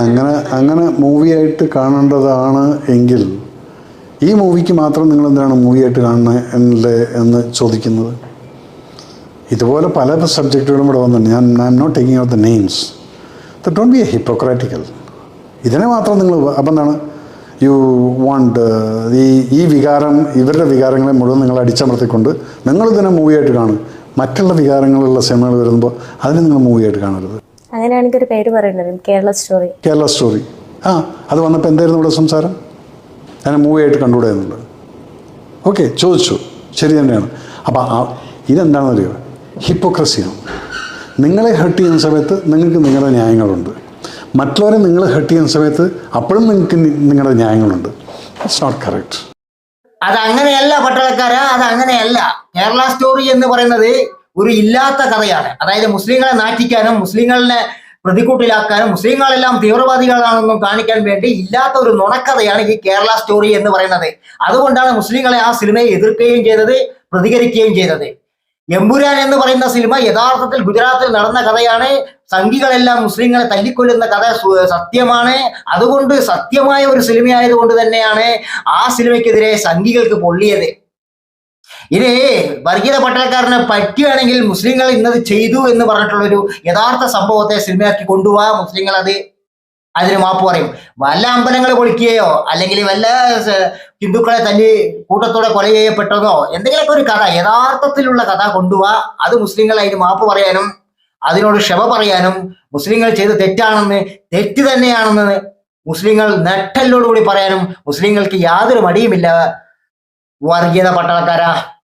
അങ്ങനെ അങ്ങനെ മൂവിയായിട്ട് കാണേണ്ടതാണ് എങ്കിൽ ഈ മൂവിക്ക് മാത്രം നിങ്ങൾ എന്തിനാണ് മൂവിയായിട്ട് കാണുന്നത് എന്ന് ചോദിക്കുന്നത്? ഇതുപോലെ പല സബ്ജക്റ്റുകളും ഇവിടെ വന്നിട്ടുണ്ട്. ഞാൻ I'm not taking out the names they don't be a hypocritical ഇതിനെ മാത്രം നിങ്ങൾ അപ്പം എന്താണ്? യു വാണ്ട് ഈ ഈ വികാരം ഇവരുടെ വികാരങ്ങളെ മുഴുവൻ നിങ്ങൾ അടിച്ചമർത്തിക്കൊണ്ട് നിങ്ങൾ ഇതിനെ മൂവിയായിട്ട് കാണും. മറ്റുള്ള വികാരങ്ങളുള്ള സിനിമകൾ വരുമ്പോൾ അതിനെ നിങ്ങൾ മൂവിയായിട്ട് കാണരുത്. അങ്ങനെയാണെങ്കിൽ ഒരു പേര് പറയുന്നത് കേരള സ്റ്റോറി. കേരള സ്റ്റോറി. ആ അത് വന്നപ്പോൾ എന്തായിരുന്നു ഇവിടെ സംസാരം? ഞാൻ മൂവിയായിട്ട് കണ്ടുകൂടെ എന്നുള്ളത്. ഓക്കെ ചോദിച്ചു. ശരി തന്നെയാണ്. അപ്പോൾ ആ ഇതെന്താണെന്ന് അറിയുക ഹിപ്പോക്രസിയാണ് നിങ്ങളെ ഹെർട്ട് ചെയ്യുന്ന സമയത്ത് നിങ്ങൾക്ക് നിങ്ങളുടെ ന്യായങ്ങളുണ്ട്. മറ്റുള്ളവരെ നിങ്ങൾ ഹെർട്ട് ചെയ്യുന്ന സമയത്ത് അപ്പോഴും നിങ്ങൾക്ക് നിങ്ങളുടെ ന്യായങ്ങളുണ്ട്. ഇറ്റ്സ് നോട്ട് കറക്റ്റ് അത് അങ്ങനെയല്ല പട്ടാളക്കാരാ. അത് അങ്ങനെയല്ല കേരള സ്റ്റോറി എന്ന് പറയുന്നത് ഒരു ഇല്ലാത്ത കഥയാണ്. അതായത് മുസ്ലിങ്ങളെ നാറ്റിക്കാനും മുസ്ലിങ്ങളെ പ്രതികൂട്ടിലാക്കാനും മുസ്ലിങ്ങളെല്ലാം തീവ്രവാദികളാണെന്നും കാണിക്കാൻ വേണ്ടി ഇല്ലാത്ത ഒരു നുണക്കഥയാണ് ഈ കേരള സ്റ്റോറി എന്ന് പറയുന്നത്. അതുകൊണ്ടാണ് മുസ്ലിങ്ങളെ ആ സിനിമയെ എതിർക്കുകയും ചെയ്തത് പ്രതികരിക്കുകയും ചെയ്തത്. എമ്പുരാൻ എന്ന് പറയുന്ന സിനിമ യഥാർത്ഥത്തിൽ ഗുജറാത്തിൽ നടന്ന കഥയാണ്. സംഘികളെല്ലാം മുസ്ലിങ്ങളെ തല്ലിക്കൊല്ലുന്ന കഥ സത്യമാണ്. അതുകൊണ്ട് സത്യമായ ഒരു സിനിമയായതുകൊണ്ട് തന്നെയാണ് ആ സിനിമയ്ക്കെതിരെ സംഘികൾക്ക് പൊള്ളിയത്. ഇനി വർഗീയ പട്ടാളക്കാരനെ പറ്റുകയാണെങ്കിൽ മുസ്ലിങ്ങൾ ഇന്നത് ചെയ്തു എന്ന് പറഞ്ഞിട്ടുള്ളൊരു യഥാർത്ഥ സംഭവത്തെ സിനിമയാക്കി കൊണ്ടുപോവാ മുസ്ലിങ്ങൾ അത്. അതിന് മാപ്പ് പറയും. വല്ല അമ്പലങ്ങൾ പൊളിക്കുകയോ അല്ലെങ്കിൽ വല്ല ഹിന്ദുക്കളെ തല്ലി കൂട്ടത്തോടെ കൊല ചെയ്യപ്പെട്ടതോ എന്തെങ്കിലുമൊക്കെ ഒരു കഥ യഥാർത്ഥത്തിലുള്ള കഥ കൊണ്ടുപോവാ അത് മുസ്ലിങ്ങൾ അതിന് മാപ്പ് പറയാനും അതിനോട് ക്ഷമ പറയാനും മുസ്ലിങ്ങൾ ചെയ്ത് തെറ്റാണെന്ന് തെറ്റ് തന്നെയാണെന്ന് മുസ്ലിങ്ങൾ നെട്ടലോടുകൂടി പറയാനും മുസ്ലിങ്ങൾക്ക് യാതൊരു മടിയുമില്ല. വർഗീയത പട്ടാളക്കാരാ